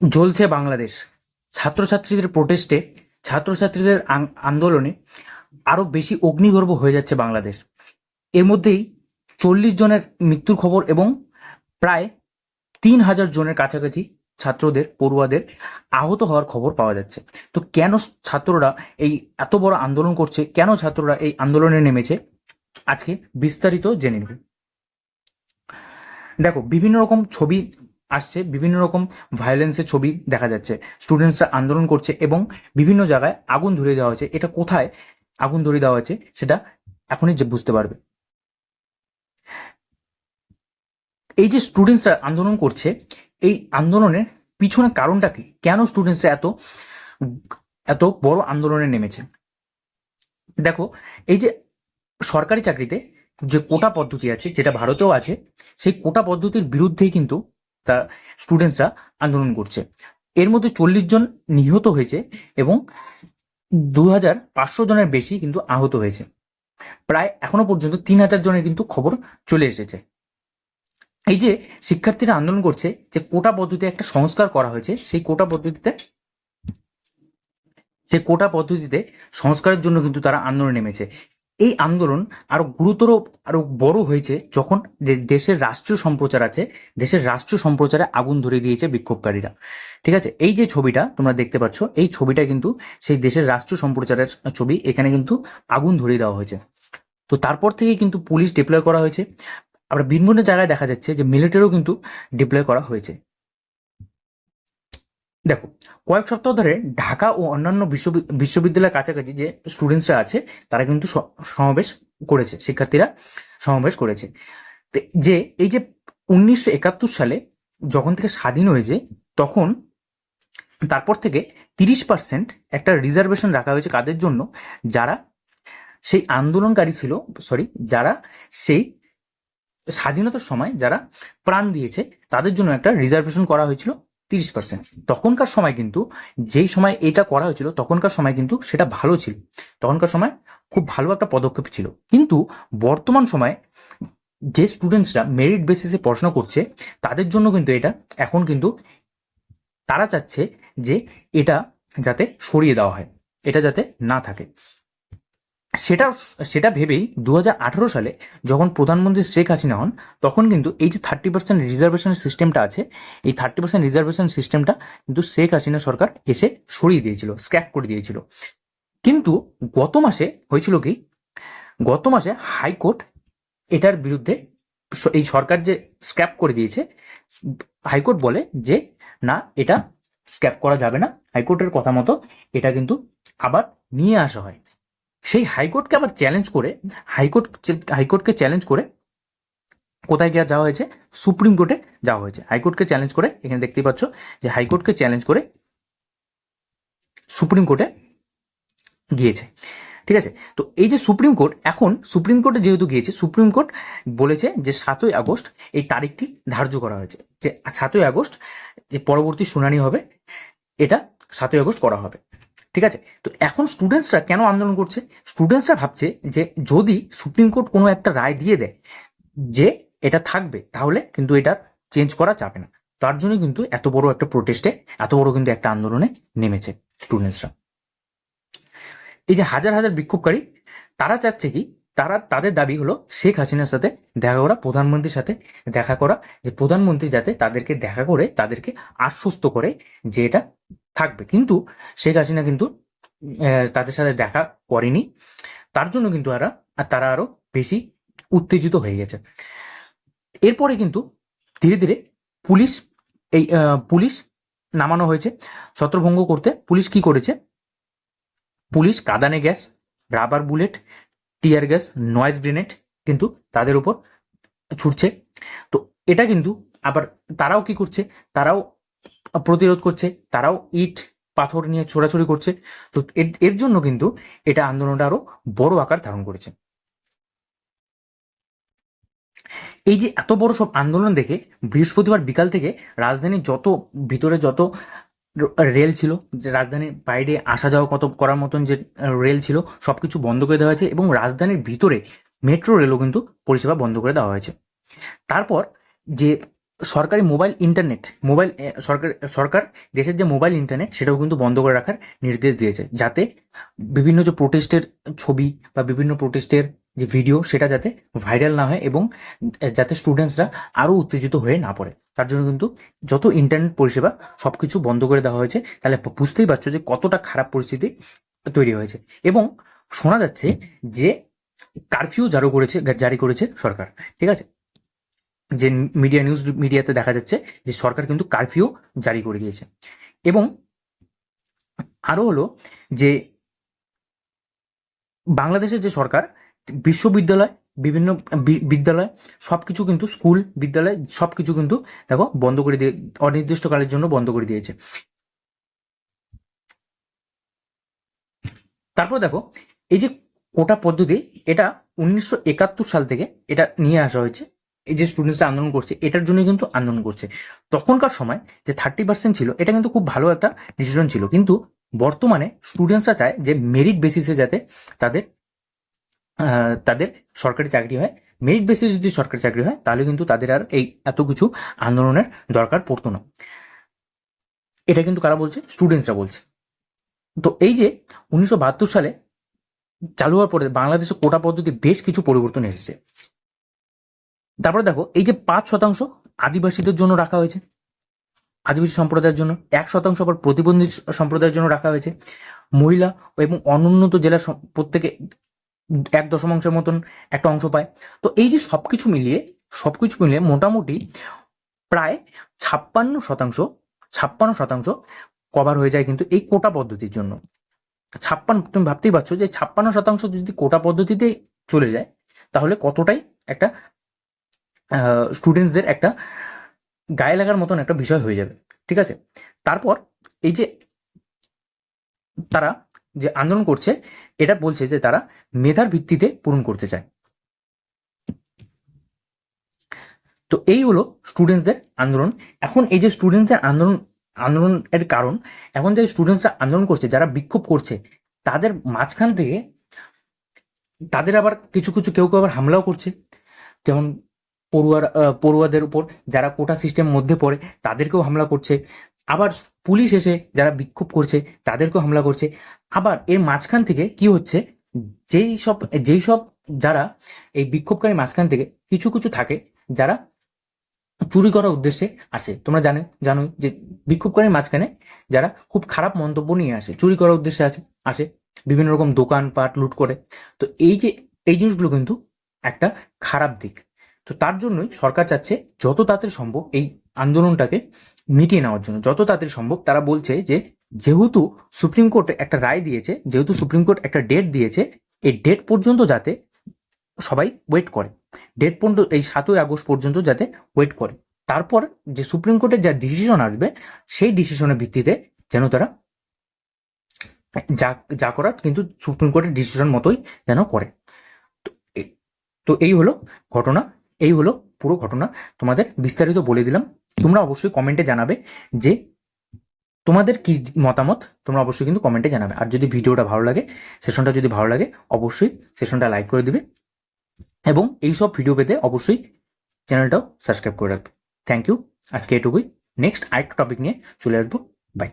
জ্বলছে বাংলাদেশ। ছাত্রছাত্রীদের প্রোটেস্টে ছাত্রছাত্রীদের আন্দোলনে আরও বেশি অগ্নিগর্ভ হয়ে যাচ্ছে বাংলাদেশ। এর মধ্যেই চল্লিশ জনের মৃত্যুর খবর এবং প্রায় তিন হাজার জনের কাছাকাছি ছাত্রদের, পড়ুয়াদের আহত হওয়ার খবর পাওয়া যাচ্ছে। তো কেন ছাত্ররা এই এত বড় আন্দোলন করছে? কেন ছাত্ররা এই আন্দোলনে নেমেছে? আজকে বিস্তারিত জেনে নেব দেখো, বিভিন্ন রকম ছবি আসছে, বিভিন্ন রকম ভায়োলেন্সের ছবি দেখা যাচ্ছে। স্টুডেন্টসরা আন্দোলন করছে এবং বিভিন্ন জায়গায় আগুন ধরিয়ে দেওয়া হয়েছে। এটা কোথায় আগুন ধরিয়ে দেওয়া হয়েছে সেটা এখনই যে বুঝতে পারবে। এই যে স্টুডেন্টসরা আন্দোলন করছে, এই আন্দোলনের পিছনে কারণটা কি? কেন স্টুডেন্টসরা এত এত বড় আন্দোলনে নেমেছে? দেখো, এই যে সরকারি চাকরিতে যে কোটা পদ্ধতি আছে, যেটা ভারতেও আছে, সেই কোটা পদ্ধতির বিরুদ্ধেই কিন্তু তার স্টুডেন্টসরা আন্দোলন করছে। এর মধ্যে চল্লিশ জন নিহত হয়েছে এবং দু হাজার পাঁচশো জনের বেশি কিন্তু আহত হয়েছে। প্রায় এখনও পর্যন্ত তিন হাজার জনের কিন্তু খবর চলে এসেছে। এই যে শিক্ষার্থীরা আন্দোলন করছে যে কোটা পদ্ধতিতে একটা সংস্কার করা হয়েছে, সেই কোটা পদ্ধতিতে সেই কোটা পদ্ধতিতে সংস্কারের জন্য কিন্তু তারা আন্দোলন নেমেছে। এই আন্দোলন আরও গুরুতর, আরও বড় হয়েছে যখন যে দেশের রাষ্ট্রীয় সম্প্রচার আছে, দেশের রাষ্ট্রীয় সম্প্রচারে আগুন ধরে দিয়েছে বিক্ষোভকারীরা। ঠিক আছে? এই যে ছবিটা তোমরা দেখতে পাচ্ছ, এই ছবিটা কিন্তু সেই দেশের রাষ্ট্রীয় সম্প্রচারের ছবি, এখানে কিন্তু আগুন ধরিয়ে দেওয়া হয়েছে। তো তারপর থেকে কিন্তু পুলিশ ডিপ্লয় করা হয়েছে। আবার বিভিন্ন জায়গায় দেখা যাচ্ছে যে মিলিটারিও কিন্তু ডিপ্লয় করা হয়েছে। দেখো, কয়েক সপ্তাহ ধরে ঢাকা ও অন্যান্য বিশ্ববি- বিশ্ববিদ্যালয়ের কাছাকাছি যে স্টুডেন্টসরা আছে, তারা কিন্তু সমাবেশ করেছে, শিক্ষার্থীরা সমাবেশ করেছে। যে এই যে উনিশশো একাত্তর সালে যখন থেকে স্বাধীন হয়েছে, তখন তারপর থেকে তিরিশ পার্সেন্ট একটা রিজার্ভেশন রাখা হয়েছে কাদের জন্য? যারা সেই আন্দোলনকারী ছিল সরি যারা সেই স্বাধীনতার সময় যারা প্রাণ দিয়েছে, তাদের জন্য একটা রিজার্ভেশন করা হয়েছিল। তিরিশ পার্সেন্ট তখনকার সময় কিন্তু যেই সময় এটা করা হয়েছিল, তখনকার সময় কিন্তু সেটা ভালো ছিল। তখনকার সময় খুব ভালো একটা পদক্ষেপ ছিল। কিন্তু বর্তমান সময়ে যে স্টুডেন্টসরা মেরিট বেসিসে পড়াশোনা করছে, তাদের জন্য কিন্তু এটা এখন কিন্তু তারা চাচ্ছে যে এটা যাতে সরিয়ে দেওয়া হয়, এটা যাতে না থাকে। সেটা সেটা ভেবেই দু হাজার আঠেরো সালে যখন প্রধানমন্ত্রী শেখ হাসিনা হন, তখন কিন্তু এই যে থার্টি পার্সেন্ট রিজার্ভেশন সিস্টেমটা আছে, এই থার্টি পার্সেন্ট রিজার্ভেশন সিস্টেমটা কিন্তু শেখ হাসিনা সরকার এসে সরিয়ে দিয়েছিল স্ক্র্যাপ করে দিয়েছিল। কিন্তু গত মাসে হয়েছিল কি? গত মাসে হাইকোর্ট এটার বিরুদ্ধে এই সরকার যে স্ক্র্যাপ করে দিয়েছে হাইকোর্ট বলে যে, না, এটা স্ক্র্যাপ করা যাবে না হাইকোর্টের কথা মতো এটা কিন্তু আবার নিয়ে আসা হয়। সেই হাইকোর্টকে আবার চ্যালেঞ্জ করে, হাইকোর্ট হাইকোর্টকে চ্যালেঞ্জ করে কোথায় গিয়ে যাওয়া হয়েছে? সুপ্রিম কোর্টে যাওয়া হয়েছে। হাইকোর্টকে চ্যালেঞ্জ করে, এখানে দেখতেই পাচ্ছ যে হাইকোর্টকে চ্যালেঞ্জ করে সুপ্রিম কোর্টে গিয়েছে। ঠিক আছে? তো এই যে সুপ্রিম কোর্ট, এখন সুপ্রিম কোর্টে যেহেতু গিয়েছে, সুপ্রিম কোর্ট বলেছে যে সাতই আগস্ট এই তারিখটি ধার্য করা হয়েছে। যে সাতই আগস্ট যে পরবর্তী শুনানি হবে, এটা সাতই আগস্ট করা হবে। ঠিক আছে? তো এখন স্টুডেন্টসরা কেন আন্দোলন করছে? স্টুডেন্টসরা ভাবছে যে যদি সুপ্রিম কোর্ট কোনো একটা রায় দিয়ে দেয় যে এটা থাকবে, তাহলে কিন্তু এটা চেঞ্জ করা যাবে না। তার জন্য কিন্তু এত বড় একটা প্রোটেস্টে এত বড় কিন্তু একটা আন্দোলনে নেমেছে স্টুডেন্টসরা এই যে হাজার হাজার বিক্ষোভকারী, তারা চাচ্ছে কি? তারা, তাদের দাবি হলো শেখ হাসিনার সাথে দেখা করা, প্রধানমন্ত্রীর সাথে দেখা করা, যে প্রধানমন্ত্রী যাতে তাদেরকে দেখা করে, তাদেরকে আশ্বস্ত করে যে এটা থাকবে। কিন্তু শেখ হাসিনা কিন্তু তাদের সাথে দেখা করেনি। তার জন্য কিন্তু এরা তারা আরও বেশি উত্তেজিত হয়ে গেছে। এরপরে কিন্তু ধীরে ধীরে পুলিশ, এই পুলিশ নামানো হয়েছে। ছত্রভঙ্গ করতে পুলিশ কি করেছে? Police কাদানে gas, rubber bullet, tear gas, noise grenade কিন্তু তাদের উপর ছুটছে। তো এটা কিন্তু আবার তারাও কি করছে? তারাও প্রতিরোধ করছে, তারাও ইট, পাথর নিয়ে ছোড়াছুড়ি করছে। তো এর জন্য কিন্তু এটা আন্দোলনটা আরও বড় আকার ধারণ করেছে। এই যে এত বড় সব আন্দোলন দেখে বৃহস্পতিবার বিকাল থেকে রাজধানীর যত, ভিতরে যত রেল ছিল রাজধানীর বাইরে আসা যাওয়া কত, করার মতন যে রেল ছিল, সবকিছু বন্ধ করে দেওয়া হয়েছে এবং রাজধানীর ভিতরে মেট্রো রেলও কিন্তু পরিষেবা বন্ধ করে দেওয়া হয়েছে। তারপর যে সরকারি মোবাইল ইন্টারনেট, মোবাইল সরকার সরকার দেশের যে মোবাইল ইন্টারনেট, সেটাও কিন্তু বন্ধ করে রাখার নির্দেশ দিয়েছে। যাতে বিভিন্ন যে প্রোটেস্টের ছবি বা বিভিন্ন প্রোটেস্টের যে ভিডিও, সেটা যাতে ভাইরাল না হয় এবং যাতে স্টুডেন্টসরা আরও উত্তেজিত হয়ে না পড়ে। তার জন্য কিন্তু যত ইন্টারনেট পরিষেবা সব কিছু বন্ধ করে দেওয়া হয়েছে, তাহলে বুঝতেই পারছ যে কতটা খারাপ পরিস্থিতি তৈরি হয়েছে। এবং শোনা যাচ্ছে যে কারফিউ জারি করেছে জারি করেছে সরকার। ঠিক আছে? যে মিডিয়া নিউজ মিডিয়াতে দেখা যাচ্ছে যে সরকার কিন্তু কারফিউ জারি করে দিয়েছে। এবং আরও হলো যে বাংলাদেশের যে সরকার, বিশ্ববিদ্যালয়, বিভিন্ন বিদ্যালয় সব কিছু কিন্তু স্কুল বিদ্যালয় সব কিছু কিন্তু দেখো বন্ধ করে দিয়ে, অনির্দিষ্টকালের জন্য বন্ধ করে দিয়েছে। তারপর দেখো, এই যে কোটা পদ্ধতি, এটা উনিশশো একাত্তর সাল থেকে এটা নিয়ে আসা হয়েছে। এই যে স্টুডেন্টসরা আন্দোলন করছে, এটার জন্য কিন্তু আন্দোলন করছে। তখনকার সময় যে থার্টি পার্সেন্ট ছিল, এটা কিন্তু খুব ভালো একটা ডিসিশন ছিল। কিন্তু বর্তমানে স্টুডেন্টসরা চায় যে মেরিট বেসিসে যাতে তাদের তাদের সরকারি চাকরি হয়। মেরিট বেসিসে যদি সরকারি চাকরি হয়, তাহলে কিন্তু তাদের আর এই এত কিছু আন্দোলনের দরকার পড়তো না। এটা কিন্তু কারা বলছে? স্টুডেন্টসরা বলছে। তো এই যে উনিশশো বাহাত্তর সালে চালু হওয়ার পরে বাংলাদেশে কোটা পদ্ধতি বেশ কিছু পরিবর্তন এসেছে। তারপরে দেখো, এই যে পাঁচ শতাংশ আদিবাসীদের জন্য রাখা হয়েছে। আদিবাসী সম্প্রদায়ের জন্য এক শতাংশ আবার প্রতিবন্ধী সম্প্রদায়ের জন্য রাখা হয়েছে। মহিলা এবং অনুন্নত জেলার প্রত্যেকে এক দশমাংশের মতন একটা অংশ পায়। তো এই যে সব কিছু মিলিয়ে সব কিছু মিলিয়ে মোটামুটি প্রায় ছাপ্পান্ন শতাংশ ছাপ্পান্ন শতাংশ কভার হয়ে যায় কিন্তু এই কোটা পদ্ধতির জন্য। ছাপ্পান্ন, তুমি ভাবতেই পারছ যে ছাপ্পান্ন শতাংশ যদি কোটা পদ্ধতিতে চলে যায়, তাহলে কতটাই একটা স্টুডেন্টসদের একটা গায়ে লাগার মতন একটা বিষয় হয়ে যাবে, ঠিক আছে? তারপর এই যে তারা যে আন্দোলন করছে, এটা বলছে যে তারা মেধার ভিত্তিতে পূরণ করতে চায়। তো এই হলো স্টুডেন্টসদের আন্দোলন। এখন এই যে স্টুডেন্টসদের আন্দোলন, আন্দোলনের কারণ, এখন যে স্টুডেন্টসরা আন্দোলন করছে, যারা বিক্ষোভ করছে, তাদের মাঝখান থেকে তাদের আবার কিছু কিছু কেউ কেউ আবার হামলাও করছে। যেমন পড়ুয়ার পড়ুয়াদের উপর যারা কোটা সিস্টেম মধ্যে পড়ে তাদেরকেও হামলা করছে। আবার পুলিশ এসে যারা বিক্ষোভ করছে তাদেরকেও হামলা করছে। আবার এর মাঝখান থেকে কি হচ্ছে? যেই সব যেই সব যারা এই বিক্ষোভকারী মাঝখান থেকে কিছু কিছু থাকে যারা চুরি করার উদ্দেশ্যে আসে। তোমরা জানো জানো যে বিক্ষোভকারীর মাঝখানে যারা খুব খারাপ মন্তব্য নিয়ে আসে, চুরি করার উদ্দেশ্যে আছে, আসে, বিভিন্ন রকম দোকান পাট লুট করে। তো এই যে, এই জিনিসগুলো কিন্তু একটা খারাপ দিক। তো তার জন্যই সরকার চাচ্ছে যত তাড়াতাড়ি সম্ভব এই আন্দোলনটাকে মিটিয়ে নেওয়ার জন্য। যত তাড়াতাড়ি সম্ভব তারা বলছে যে, যেহেতু সুপ্রিম কোর্ট একটা রায় দিয়েছে, যেহেতু সুপ্রিম কোর্ট একটা ডেট দিয়েছে, এই ডেট পর্যন্ত যাতে সবাই ওয়েট করে। ডেট পর্যন্ত এই সাতই আগস্ট পর্যন্ত যাতে ওয়েট করে। তারপর যে সুপ্রিম কোর্টের যা ডিসিশন আসবে, সেই ডিসিশনের ভিত্তিতে যেন তারা যা যা করার কিন্তু সুপ্রিম কোর্টের ডিসিশন মতোই যেন করে। তো তো এই হলো ঘটনা। এই হলো পুরো ঘটনা। তোমাদের বিস্তারিত বলে দিলাম। তোমরা অবশ্যই কমেন্টে জানাবে যে তোমাদের কি মতামত। তোমরা অবশ্যই কিন্তু কমেন্টে জানাবে। আর যদি ভিডিওটা ভালো লাগে সেশনটা যদি ভালো লাগে, অবশ্যই সেশনটা লাইক করে দিবে। এবং এই সব ভিডিও পেতে অবশ্যই চ্যানেলটাও সাবস্ক্রাইব করে রাখবে। থ্যাংক ইউ আজকে এটুকুই। নেক্সট আরেকটা টপিক নিয়ে চলে আসব। বাই